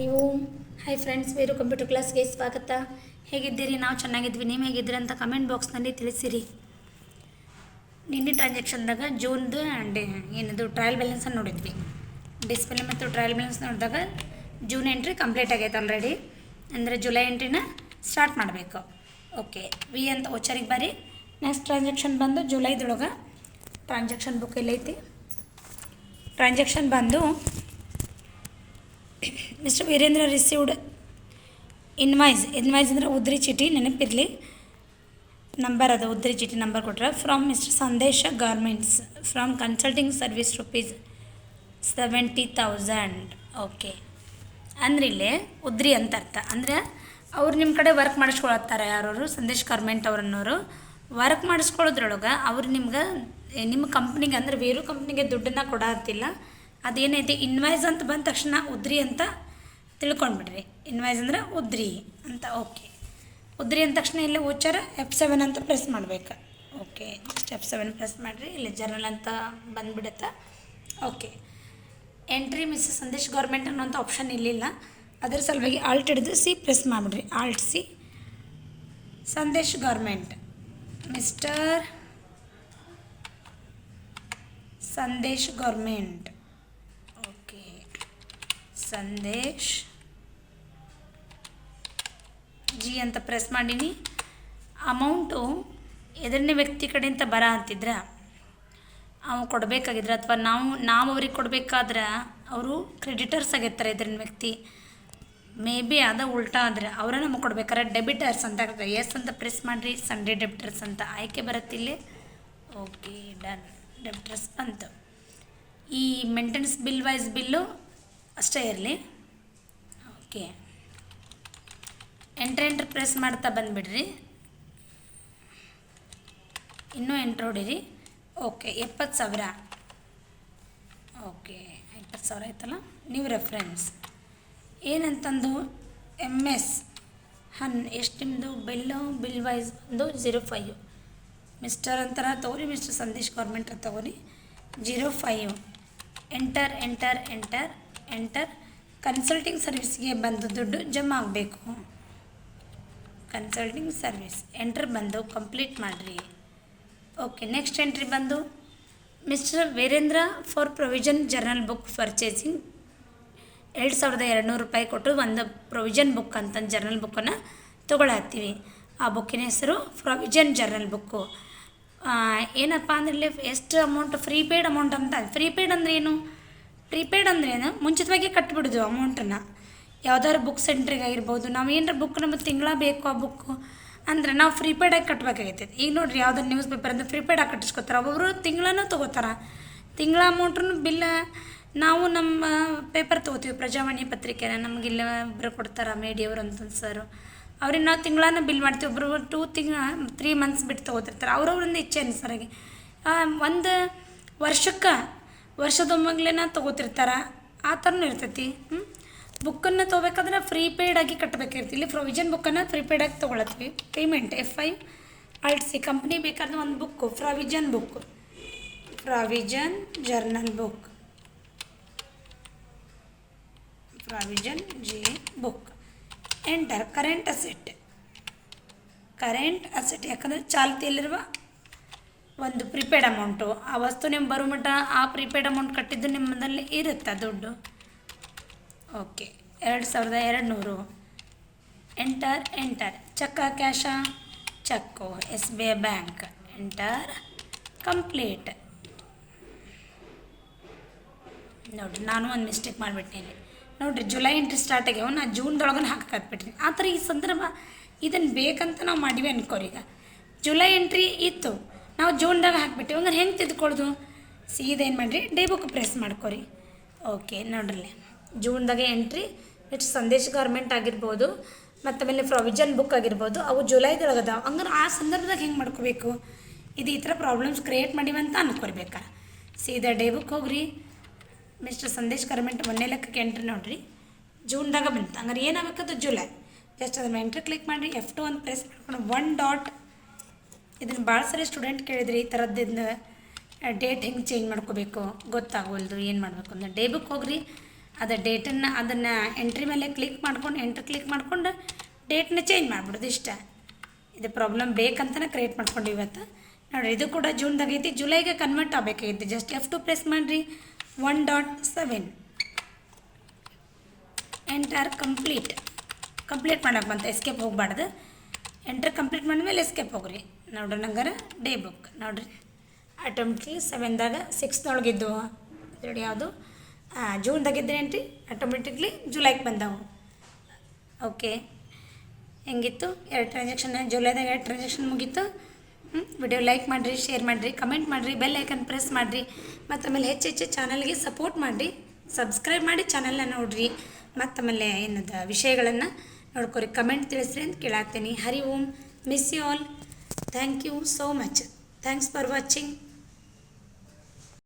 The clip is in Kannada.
ಹರಿ ಓಂ ಹಾಯ್ ಫ್ರೆಂಡ್ಸ್ ಬೇರು ಕಂಪ್ಯೂಟರ್ ಕ್ಲಾಸ್ಗೆ ಸ್ವಾಗತ. ಹೇಗಿದ್ದೀರಿ? ನಾವು ಚೆನ್ನಾಗಿದ್ವಿ. ನೀವು ಹೇಗಿದ್ದೀರಿ ಅಂತ ಕಮೆಂಟ್ ಬಾಕ್ಸ್ನಲ್ಲಿ ತಿಳಿಸಿರಿ. ನಿನ್ನೆ ಟ್ರಾನ್ಸಾಕ್ಷನ್ದಾಗ ಜೂನ್ದು ಡೇ ಏನದು ಟ್ರಯಲ್ ಬ್ಯಾಲೆನ್ಸನ್ನು ನೋಡಿದ್ವಿ. ಡಿಸ್ಪ್ಲೇ ಮತ್ತು ಟ್ರಯಲ್ ಬ್ಯಾಲೆನ್ಸ್ ನೋಡಿದಾಗ ಜೂನ್ ಎಂಟ್ರಿ ಕಂಪ್ಲೀಟ್ ಆಗೈತೆ ಆಲ್ರೆಡಿ ಅಂದರೆ ಜುಲೈ ಎಂಟ್ರಿನ ಸ್ಟಾರ್ಟ್ ಮಾಡಬೇಕು. ಓಕೆ ವಿ ಅಂತ ಒಚ್ಚರಿಗೆ ಬರ್ರಿ. ನೆಕ್ಸ್ಟ್ ಟ್ರಾನ್ಸಾಕ್ಷನ್ ಬಂದು ಜುಲೈದೊಳಗೆ ಟ್ರಾನ್ಸಾಕ್ಷನ್ ಬುಕ್ ಎಲ್ಲೈತಿ. ಟ್ರಾನ್ಸಾಕ್ಷನ್ ಬಂದು mister Virendra received invoice invoice ಅಂದರೆ ಉದ್ರಿ ಚೀಟಿ, ನೆನಪಿರಲಿ. ನಂಬರ್ ಅದು, ಉದ್ರಿ ಚೀಟಿ ನಂಬರ್ ಕೊಟ್ಟರೆ from mister Sandesh garments from consulting service rupees seventy thousand okay ಅಂದ್ರೆ ಇಲ್ಲಿ ಉದ್ರಿ ಅಂತ ಅರ್ಥ. ಅಂದರೆ ಅವ್ರು ನಿಮ್ಮ ಕಡೆ ವರ್ಕ್ ಮಾಡಿಸ್ಕೊಳತ್ತಾರೆ ಯಾರವರು ಸಂದೇಶ್ ಗಾರ್ಮೆಂಟ್ ಅವ್ರನ್ನೋರು. ವರ್ಕ್ ಮಾಡಿಸ್ಕೊಳ್ಳೋದ್ರೊಳಗೆ ಅವ್ರು ನಿಮ್ಗೆ ನಿಮ್ಮ ಕಂಪ್ನಿಗೆ ಅಂದರೆ, ಬೇರೆ ಕಂಪ್ನಿಗೆ ದುಡ್ಡನ್ನು ಕೊಡತ್ತಿಲ್ಲ ಅದೇನೈತಿ? ಇನ್ವಾಯ್ಸ್ ಅಂತ ಬಂದ ತಕ್ಷಣ ಉದ್ರಿ ಅಂತ ತಿಳ್ಕೊಂಡ್ಬಿಡ್ರಿ. ಇನ್ವಾಯ್ಸ್ ಅಂದರೆ ಉದ್ರಿ ಅಂತ ಓಕೆ ಉದ್ರಿ ಅಂದ ತಕ್ಷಣ ಇಲ್ಲಿ ಓಚರ್ ಎಫ್ ಸೆವೆನ್ ಅಂತ ಪ್ರೆಸ್ ಮಾಡ್ಬೇಕು. Okay just F seven press ಮಾಡಿರಿ. ಇಲ್ಲಿ ಜರ್ನಲ್ ಅಂತ ಬಂದುಬಿಡುತ್ತೆ. Okay entry miss Sandesh garment ಅನ್ನೋಂಥ ಆಪ್ಷನ್ ಇಲ್ಲಿಲ್ಲ. ಅದರ ಸಲುವಾಗಿ ಆಲ್ಟ್ ಹಿಡಿದು C press ಮಾಡಿಬಿಡ್ರಿ. Alt C Sandesh garment mister Sandesh garment Sandesh. G ಅಂತ ಪ್ರೆಸ್ ಮಾಡೀನಿ. ಅಮೌಂಟು ಎದರನೇ ವ್ಯಕ್ತಿ ಕಡೆಯಿಂದ ಬರ ಅಂತಿದ್ರೆ, ಅವು ಕೊಡಬೇಕಾಗಿದ್ರೆ ಅಥವಾ ನಾವು ನಾವು ಅವ್ರಿಗೆ ಕೊಡಬೇಕಾದ್ರೆ ಅವರು ಕ್ರೆಡಿಟರ್ಸ್ ಆಗಿರ್ತಾರೆ ಎದರಿನ ವ್ಯಕ್ತಿ. ಮೇ ಬಿ ಅದ ಉಲ್ಟಾ ಆದರೆ ಅವರೇ ನಮಗೆ ಕೊಡ್ಬೇಕಾರೆ ಡೆಬಿಟರ್ಸ್ ಅಂತ ಆಗ್ತದೆ ಎಸ್ ಅಂತ ಪ್ರೆಸ್ ಮಾಡಿರಿ ಸಂಡೇ ಡೆಬಿಟರ್ಸ್ ಅಂತ. ಆಯ್ಕೆ ಬರುತ್ತೆ ಇಲ್ಲಿ. ಓಕೆ ಡನ್ ಡೆಬಿಟರ್ಸ್ ಬಂತು. ಈ ಮೇಂಟೆನೆನ್ಸ್ ಬಿಲ್ ವೈಸ್ ಬಿಲ್ಲು ಅಷ್ಟೇ ಇರಲಿ. ಓಕೆ. ಎಂಟ್ರ್ ಎಂಟ್ರ್ ಪ್ರೆಸ್ ಮಾಡ್ತಾ ಬಂದುಬಿಡ್ರಿ. ಇನ್ನೂ ಎಂಟ್ರ್ ಹೊಡೀರಿ. ಓಕೆ ಎಪ್ಪತ್ತು ಸಾವಿರ. ಓಕೆ ಇಪ್ಪತ್ತು ಸಾವಿರ ಆಯ್ತಲ್ಲ? ನೀವು ರೆಫರೆನ್ಸ್ ಏನಂತಂದು? ಎಂ ಎಸ್ ಹನ್, ಎಷ್ಟು ನಿಮ್ಮದು ಬಿಲ್ಲು ಬಿಲ್ ವೈಸ್ ಒಂದು ಜೀರೋ ಫೈವ್ ಮಿಸ್ಟರ್ ಅಂತಾರ ತಗೋರಿ ಮಿಸ್ಟರ್ ಸಂದೇಶ್ ಗೌರ್ಮೆಂಟ್ ತಗೋರಿ. Zero five enter enter enter enter consulting ಸರ್ವಿಸ್ಗೆ ಬಂದು ದುಡ್ಡು ಜಮಾ ಆಗಬೇಕು. ಕನ್ಸಲ್ಟಿಂಗ್ ಸರ್ವಿಸ್ ಎಂಟ್ರ್ ಬಂದು ಕಂಪ್ಲೀಟ್ ಮಾಡಿರಿ. ಓಕೆ ನೆಕ್ಸ್ಟ್ ಎಂಟ್ರಿ ಬಂದು mister Virendra for provision journal book purchasing ಎರಡು ಸಾವಿರದ ಎರಡು ನೂರು ರೂಪಾಯಿ ಕೊಟ್ಟು ಒಂದು ಪ್ರೊವಿಷನ್ ಬುಕ್ ಅಂತ ಜರ್ನಲ್ ಬುಕ್ಕನ್ನು ತೊಗೊಳತ್ತೀವಿ. ಆ ಬುಕ್ಕಿನ ಹೆಸರು ಪ್ರೊವಿಷನ್ ಜರ್ನಲ್ ಬುಕ್ಕು ಏನಪ್ಪ ಅಂದ್ರೆ ಎಷ್ಟು ಅಮೌಂಟ್ ಫ್ರೀಪೇಯ್ಡ್ ಅಮೌಂಟ್ ಅಂತ. ಫ್ರೀಪೇಯ್ಡ್ ಅಂದ್ರೆ ಏನು? ಪ್ರೀಪೇಯ್ಡ್ ಅಂದ್ರೆ ಏನು ಮುಂಚಿತವಾಗಿ ಕಟ್ಬಿಡೋದು ಅಮೌಂಟನ್ನು ಯಾವ್ದಾದ್ರು ಬುಕ್ ಸೆಂಟ್ರಿಗೆ ಆಗಿರ್ಬೋದು, ನಾವು ಏನಾರ ಬುಕ್ ನಮಗೆ ತಿಂಗಳ ಬೇಕು ಆ ಬುಕ್ಕು ಅಂದ್ರೆ ನಾವು ಫ್ರೀಪೇಯ್ಡಾಗಿ ಕಟ್ಬೇಕಾಗೈತೆ. ಈಗ ನೋಡಿರಿ ಯಾವ್ದಾರು ನ್ಯೂಸ್ ಪೇಪರ್ ಅಂದರೆ ಪ್ರೀಪೇಡಾಗಿ ಕಟ್ಟಿಸ್ಕೊತಾರೆ ಒಬ್ಬೊಬ್ಬರು ತಿಂಗಳೂ ತೊಗೋತಾರೆ. ತಿಂಗಳ ಅಮೌಂಟ್ರೂ ಬಿಲ್ಲ ನಾವು ನಮ್ಮ ಪೇಪರ್ ತೊಗೋತೀವಿ, ಪ್ರಜಾವಾಣಿ ಪತ್ರಿಕೆನ ನಮಗಿಲ್ಲ ಒಬ್ಬರು ಕೊಡ್ತಾರೆ ಮೇಡಿಯವರು ಅಂತಂದು ಸರು ಅವ್ರಿಗೆ ನಾವು ತಿಂಗಳನ್ನ ಬಿಲ್ ಮಾಡ್ತೀವಿ ಒಬ್ಬರು ಟೂ ತಿಂಗಳ ತ್ರೀ ಮಂತ್ಸ್ ಬಿಟ್ಟು ತೊಗೋತಿರ್ತಾರೆ. ಅವ್ರವ್ರಿಂದ ಇಚ್ಛೆ ಅನುಸಾರಾಗಿ. ಒಂದು ವರ್ಷಕ್ಕೆ ವರ್ಷದೊಮ್ಮಗ್ಲೇನ ತೊಗೋತಿರ್ತಾರೆ? ಆ ಥರನೂ ಇರ್ತೈತಿ. ಹ್ಞೂ ಬುಕ್ಕನ್ನು ತೊಗೋಬೇಕಾದ್ರೆ ಫ್ರೀ ಪೇಯ್ಡಾಗಿ ಕಟ್ಟಬೇಕಿರ್ತಿ ಇಲ್ಲಿ ಪ್ರೊವಿಷನ್ ಬುಕ್ಕನ್ನು ಫ್ರೀ ಪೇಯ್ಡಾಗಿ ತೊಗೊಳತ್ವಿ payment F I alt C company ಬೇಕಾದ್ರೆ ಒಂದು book provision book provision journal book provision G book enter current asset current asset ಯಾಕಂದರೆ ಚಾಲ್ತಿಯಲ್ಲಿರುವ ಒಂದು ಪ್ರಿಪೇಯ್ಡ್ ಅಮೌಂಟು ಆ ವಸ್ತು ನಿಮ್ಮ ಬರುಮಟ ಆ ಪ್ರಿಪೇಯ್ಡ್ ಅಮೌಂಟ್ ಕಟ್ಟಿದ್ದು ನಿಮ್ಮದಲ್ಲಿ ಇರುತ್ತಾ ದುಡ್ಡು? ಓಕೆ ಎರಡು ಸಾವಿರದ ಎರಡು ನೂರು ಎಂಟರ್ ಎಂಟರ್ ಚೆಕ್ಕ ಕ್ಯಾಶಾ? Cheque. S B I bank. Enter complete ನೋಡಿರಿ ನಾನು ಒಂದು ಮಿಸ್ಟೇಕ್ ಮಾಡಿಬಿಟ್ಟಿನಿ ನೋಡಿರಿ ಜುಲೈ ಎಂಟ್ರಿ ಸ್ಟಾರ್ಟ್ ಆಗ್ಯಾವ ನಾ ಜೂನ್ದೊಳಗನ ಹಾಕತ್ಬಿಟ್ರಿ ಆ ಥರ ಈ ಸಂದರ್ಭ ಇದನ್ನು ಬೇಕಂತ ನಾವು ಮಾಡಿವೆ ಅನ್ಕೋರಿ ಈಗ. ಜುಲೈ ಎಂಟ್ರಿ ಇತ್ತು. ನಾವು ಜೂನ್ದಾಗ ಹಾಕ್ಬಿಟ್ಟಿವಿ ಹಂಗಾರೆ ಹೆಂಗೆ ತಿದ್ಕೊಳ್ಳೋದು ಸೀದಾ ಏನು ಮಾಡಿರಿ? ಡೇ ಬುಕ್ ಪ್ರೆಸ್ ಮಾಡ್ಕೊರಿ. ಓಕೆ ನೋಡ್ರಿ ಜೂನ್ದಾಗ ಎಂಟ್ರಿ ನೆಕ್ಸ್ಟ್ ಸಂದೇಶ್ ಗೌರ್ಮೆಂಟ್ ಆಗಿರ್ಬೋದು, ಮತ್ತು ಆಮೇಲೆ ಪ್ರೊವಿಜನ್ ಬುಕ್ ಆಗಿರ್ಬೋದು, ಅವು ಜುಲೈದೊಳಗೆ ಅದಾವೆ ಹಂಗಾರೆ ಆ ಸಂದರ್ಭದಾಗ ಹೆಂಗೆ ಮಾಡ್ಕೋಬೇಕು? ಇದು ಈ ಥರ ಪ್ರಾಬ್ಲಮ್ಸ್ ಕ್ರಿಯೇಟ್ ಮಾಡಿವಂತ ಅನ್ಕೊರ್ಬೇಕಾ. ಸೀದಾ ಡೇ ಬುಕ್ ಹೋಗ್ರಿ. ಮಿಸ್ಟರ್ ಸಂದೇಶ್ ಗೌರ್ಮೆಂಟ್ ಒಂದನೇ ಲೆಕ್ಕಕ್ಕೆ ಎಂಟ್ರಿ ನೋಡ್ರಿ. ಜೂನ್ದಾಗ ಬಂತು. ಹಂಗಾರೆ ಏನಾಗಬೇಕದು ಜುಲೈ. ಜಸ್ಟ್ ಅದನ್ನು ಎಂಟ್ರಿ ಕ್ಲಿಕ್ ಮಾಡಿರಿ. ಎಫ್ ಟು ಅಂತ ಪ್ರೆಸ್ ಮಾಡ್ಕೊಂಡು ಒನ್ ಡಾಟ್ ಇದನ್ನು ಭಾಳ ಸರಿ ಸ್ಟೂಡೆಂಟ್ ಕೇಳಿದ್ರಿ ಈ ಥರದ್ದಿಂದ ಡೇಟ್ ಹೆಂಗೆ ಚೇಂಜ್ ಮಾಡ್ಕೋಬೇಕು, ಗೊತ್ತಾಗೋಲ್ದು, ಏನು ಮಾಡಬೇಕು ಅಂದರೆ ಡೇ ಬುಕ್ ಹೋಗ್ರಿ, ಅದು ಡೇಟನ್ನು ಅದನ್ನು ಎಂಟ್ರಿ ಮೇಲೆ ಕ್ಲಿಕ್ ಮಾಡ್ಕೊಂಡು ಎಂಟ್ರ್ ಕ್ಲಿಕ್ ಮಾಡ್ಕೊಂಡು ಡೇಟ್ನ ಚೇಂಜ್ ಮಾಡಿಬಿಡೋದು ಇಷ್ಟ. ಇದು ಪ್ರಾಬ್ಲಮ್ ಬೇಕಂತಲೇ ಕ್ರಿಯೇಟ್ ಮಾಡ್ಕೊಂಡು ಇವತ್ತು. ನೋಡಿರಿ, ಇದು ಕೂಡ ಜೂನ್ದಾಗ ಐತಿ. ಜುಲೈಗೆ ಕನ್ವರ್ಟ್ ಆಗಬೇಕಾಗಿತ್ತು ಜಸ್ಟ್ ಎಫ್ ಟು ಪ್ರೆಸ್ ಮಾಡಿರಿ. One dot seven enter complete complete ಮಾಡಕ್ಕೆ ಬಂತು. ಎಸ್ಕೇಪ್ ಹೋಗಬಾರ್ದು. ಎಂಟರ್ ಕಂಪ್ಲೀಟ್ ಮಾಡಿದ್ಮೇಲೆ ಎಸ್ಕೇಪ್ ಹೋಗ್ರಿ. ನೋಡ್ರಿ ನಂಗಾರ ಡೇ ಬುಕ್ ನೋಡ್ರಿ. ಆಟೋಮೆಟಿಕ್ಲಿ ಸೆವೆನ್ದಾಗ ಸಿಕ್ಸ್ದೊಳಗಿದ್ದು ನೋಡಿ ಯಾವುದು? ಜೂನ್ದಾಗಿದ್ದರೆ ರೀ ಆಟೋಮೆಟಿಕ್ಲಿ ಜುಲೈಗೆ ಬಂದವು. ಓಕೆ ಹೆಂಗಿತ್ತು? ಎರಡು ಟ್ರಾನ್ಸಾಕ್ಷನ್ ಜುಲೈದಾಗ ಎರಡು ಟ್ರಾನ್ಸಾಕ್ಷನ್ ಮುಗೀತು. ವಿಡಿಯೋ ಲೈಕ್ ಮಾಡಿರಿ ಶೇರ್ ಮಾಡಿರಿ ಕಮೆಂಟ್ ಮಾಡಿರಿ ಬೆಲ್ ಐಕನ್ ಪ್ರೆಸ್ ಮಾಡಿರಿ. ಮತ್ತು ಆಮೇಲೆ ಹೆಚ್ಚು ಹೆಚ್ಚು ಚಾನಲ್ಗೆ ಸಪೋರ್ಟ್ ಮಾಡಿರಿ. ಸಬ್ಸ್ಕ್ರೈಬ್ ಮಾಡಿ ಚಾನಲ್ನ ನೋಡಿರಿ. ಮತ್ತು ಆಮೇಲೆ ಏನದ ವಿಷಯಗಳನ್ನು ನೋಡ್ಕೊರಿ. ಕಮೆಂಟ್ ತಿಳಿಸ್ರಿ ಅಂತ ಕೇಳಾಗ್ತೀನಿ Hari Om. Miss you all thank you so much thanks for watching